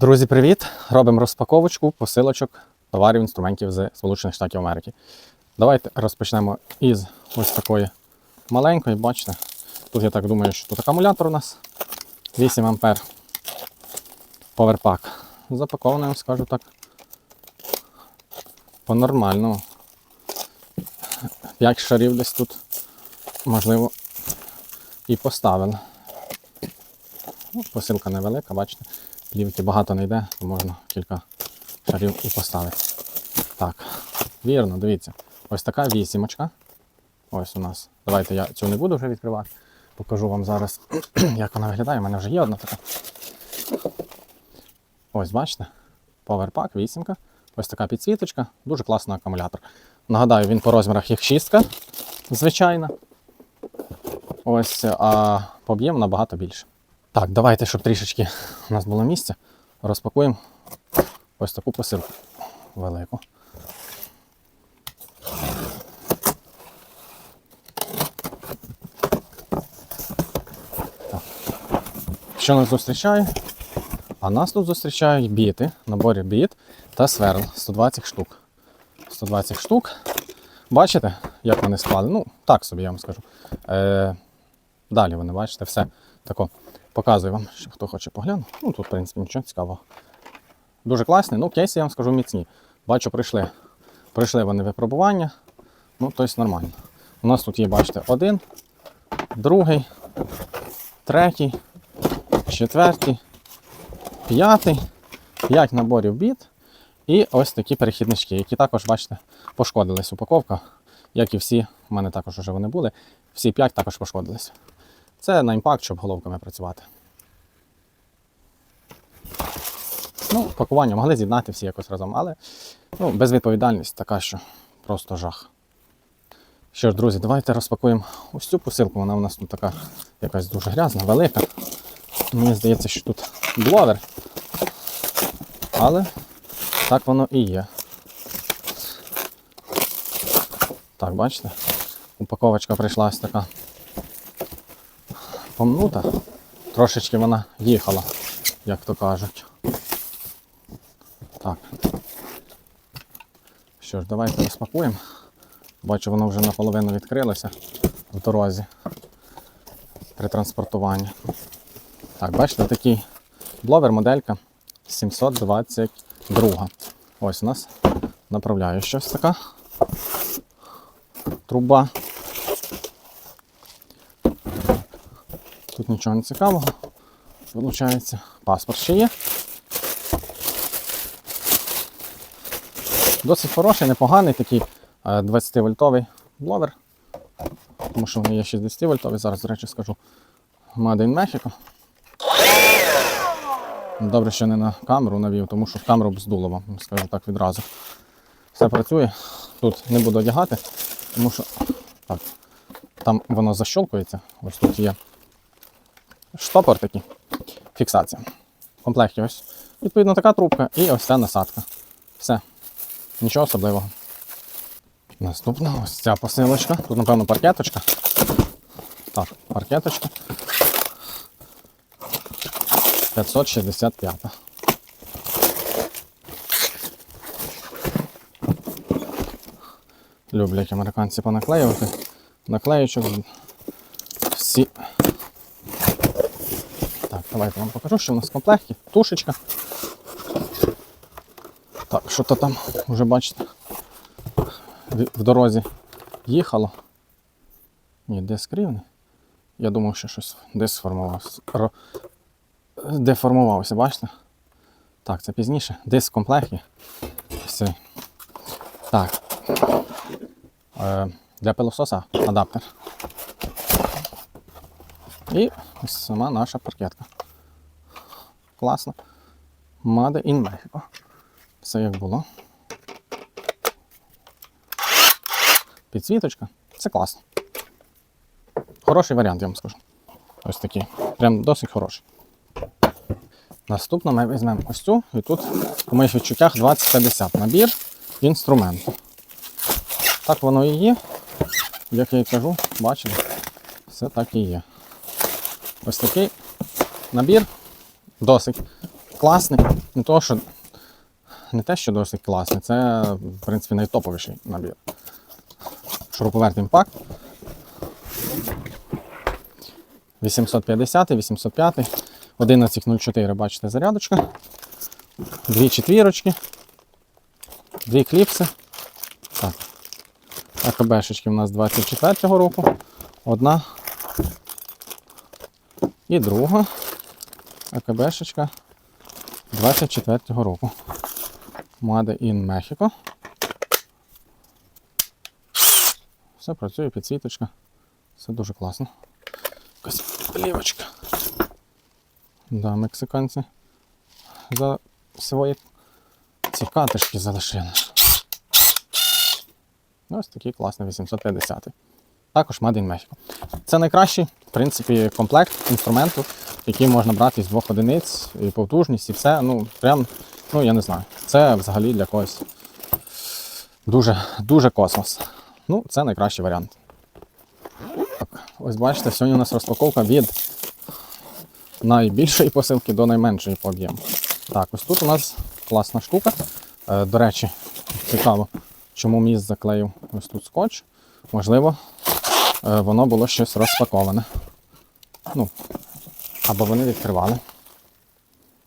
Друзі, привіт! Робимо розпаковочку посилочок товарів інструментів з Сполучених Штатів Америки. Давайте розпочнемо із ось такої маленької, бачите. Тут я так думаю, що тут акумулятор у нас 8 ампер. Поверпак. Запакований, скажу так. По-нормальному. 5 шарів десь тут, можливо, і поставили. Ну, посилка невелика, бачите. Плівки багато не йде, то можна кілька шарів і поставити. Так, вірно, дивіться. Ось така вісімочка. Ось у нас. Давайте я цю не буду вже відкривати. Покажу вам зараз, як вона виглядає. У мене вже є одна така. Ось, бачите? Powerpack, вісімка. Ось така підсвіточка, дуже класний акумулятор. Нагадаю, він по розмірах як шістка, звичайна. Ось, а по об'єму набагато більше. Так, давайте, щоб трішечки у нас було місця, розпакуємо ось таку посилку велику. Так. Що нас зустрічає? А нас тут зустрічають біти, набори біт та сверл 120 штук. 120 штук. Бачите, як вони склали? Ну, так собі я вам скажу. Е, далі вони, бачите, все тако. Показую вам, хто хоче поглянути. Ну тут, в принципі, нічого цікавого. Дуже класний, ну кейси, я вам скажу міцні. Бачу, пройшли. Пройшли вони випробування. Ну, тобто нормально. У нас тут є, бачите, один, другий, третій, четвертий, п'ятий, п'ять наборів біт. І ось такі перехіднички, які також, бачите, пошкодились упаковка, як і всі, в мене також вже вони були. Всі п'ять також пошкодились. Це на імпакт, щоб головками працювати. Ну, пакування могли з'єднати всі якось разом, але ну, безвідповідальність така, що просто жах. Що ж, друзі, давайте розпакуємо ось цю посилку. Вона у нас тут така якась дуже грязна, велика. Мені здається, що тут бловер. Але так воно і є. Так, бачите? Упаковочка прийшла така помнута. Трошечки вона їхала, як то кажуть. Так. Що ж, давайте розпакуємо. Бачу, воно вже наполовину відкрилося в дорозі при транспортуванні. Так, бачите, такий бловер моделька 722. Ось у нас направляюча ось така труба. Нічого не цікавого. Виходить, паспорт ще є. Досить хороший, непоганий такий 20-вольтовий бловер. Тому що вони є 60 вольтові, зараз, до речі, скажу. Made Mexico. Добре, що не на камеру навів, тому що в камеру б здуло вам, скажу так відразу. Все працює. Тут не буду одягати, тому що так, там воно защолкується. Ось тут є штопор такий, фіксація. В комплекті ось. Відповідно, така трубка і ось ця насадка. Все. Нічого особливого. Наступна ось ця посилочка. Тут, напевно, паркеточка. Так, паркеточка. 565. Люблять американці понаклеювати. Наклеючок всі. Давайте вам покажу, що в нас в комплекті. Тушечка. Так, що то там вже бачите в- дорозі їхало. Ні, диск рівний. Я думав, що щось диск сформувався. Деформувався, бачите? Так, це пізніше. Диск в комплекті. Все. Так. Е, для пилососа адаптер. І сама наша паркетка. Класно. Made in Mexico. Все як було. Підсвіточка. Це класно. Хороший варіант, я вам скажу. Ось такий. Прям досить хороший. Наступно ми візьмемо ось цю, і тут у моїх відчуттях 2050 набір інструменту. Так воно і є. Як я і кажу, бачили, все так і є. Ось такий набір досить класний. Не то, що не те, що досить класний, це, в принципі, найтоповіший набір. Шуруповерт імпакт. 850, 805, 1104, бачите, зарядочка. Дві четвірочки. Дві кліпси. Так. АКБшечки у нас 24-го року. Одна. І друга. АКБшечка 24-го року. Made in Mexico. Все працює, підсвіточка. Все дуже класно. Якась плівочка. Да, мексиканці за свої ці катишки залишили. Ось такий класний 850. Також Made in Mexico. Це найкращий, в принципі, комплект інструменту, який можна брати з двох одиниць, і потужність, і все. Ну, прям, ну я не знаю. Це взагалі для когось дуже, дуже космос. Ну, це найкращий варіант. Так, ось бачите, сьогодні у нас розпаковка від найбільшої посилки до найменшої по об'єму. Так, ось тут у нас класна штука. Е, до речі, цікаво, чому міст заклеїв ось тут скотч. Можливо, е, воно було щось розпаковане. Ну, або вони відкривали.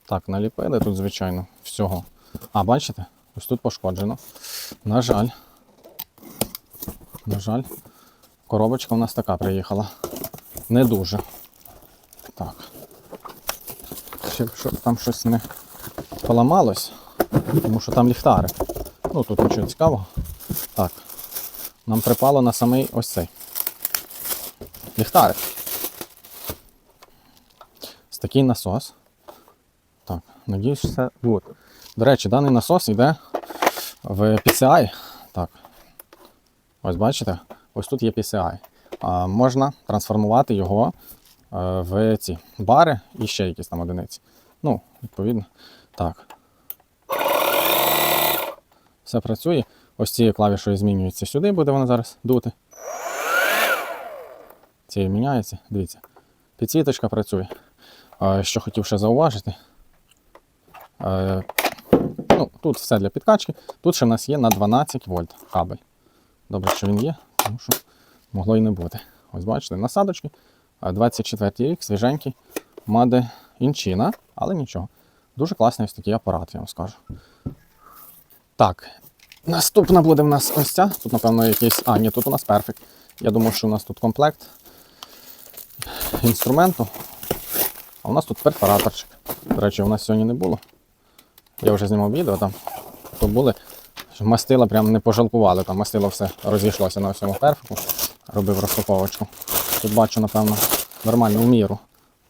Так, наліпили тут, звичайно, всього. А, бачите? Ось тут пошкоджено. На жаль. На жаль, коробочка у нас така приїхала. Не дуже. Так. Щоб там щось не поламалось, тому що там ліхтари. Ну тут нічого цікавого. Так. Нам припало на самий ось цей. Ліхтарик. Такий насос. Так, надіюсь, все буде. До речі, даний насос йде в PCI. Так. Ось бачите, ось тут є PCI. А, можна трансформувати його е, в ці бари і ще якісь там одиниці. Ну, відповідно. Так. Все працює. Ось цією клавішою змінюється сюди, буде вона зараз дути. Цією міняється. Дивіться. Підсвіточка працює. Е, Що хотів ще зауважити. Е, Ну, тут все для підкачки. Тут ще в нас є на 12 вольт кабель. Добре, що він є, тому що могло і не бути. Ось бачите, насадочки. 24 рік, свіженький. Маде інчина, але нічого. Дуже класний ось такий апарат, я вам скажу. Так. Наступна буде в нас ось ця. Тут, напевно, якийсь. А, ні, тут у нас перфект. Я думав, що у нас тут комплект інструменту. А у нас тут перфораторчик. До речі, у нас сьогодні не було. Я вже знімав відео там. То були. Мастила прям не пожалкували, там мастило все розійшлося на всьому перфіку. Робив розпаковочку. Тут бачу, напевно, нормально в міру.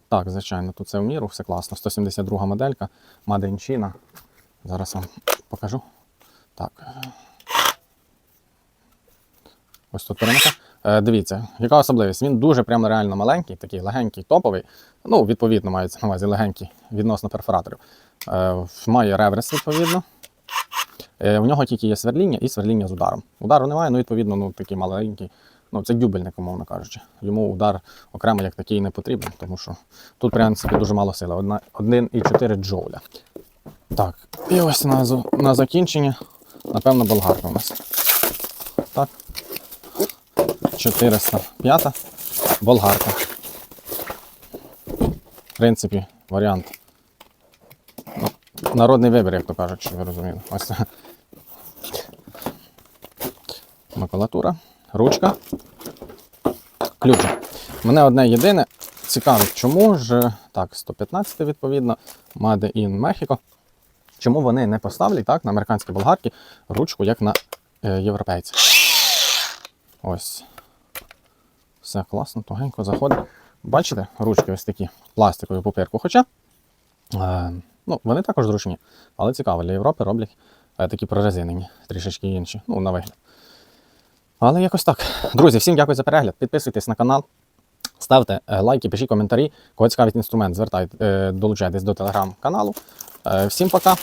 Так, звичайно, тут це в міру, все класно. 172 моделька, China. Зараз вам покажу. Так. Ось тут перемика. Е, дивіться, яка особливість? Він дуже прямо реально маленький, такий легенький, топовий. Ну, відповідно, мається на увазі легенький відносно перфораторів. Е, має реверс, відповідно. Е, у нього тільки є сверління і сверління з ударом. Удару немає, ну, відповідно, ну, такий маленький. Ну, це дюбельник, умовно кажучи. Йому удар окремо як такий не потрібен, тому що тут, в принципі, дуже мало сили. 1,4 джоуля. Так, і ось на, на закінчення, напевно, болгарка у нас. Так. 405 болгарка. В принципі, варіант. Народний вибір, як то кажуть, що ви розуміли. Ось це. Макулатура, ручка, ключ. Мене одне єдине цікавить, чому ж так, 115 відповідно, Made in Mexico. Чому вони не поставлять так, на американські болгарки ручку, як на е, європейців? Ось. Все класно, тугенько заходить. Бачите, ручки ось такі пластикові пупирку. Хоча е, ну, вони також зручні, але цікаво, для Європи роблять е, такі прорезинені, трішечки інші, ну, на вигляд. Але якось так. Друзі, всім дякую за перегляд. Підписуйтесь на канал, ставте е, лайки, пишіть коментарі. Кого цікавить інструмент, звертайте, е, долучайтесь до телеграм-каналу. Е, всім пока.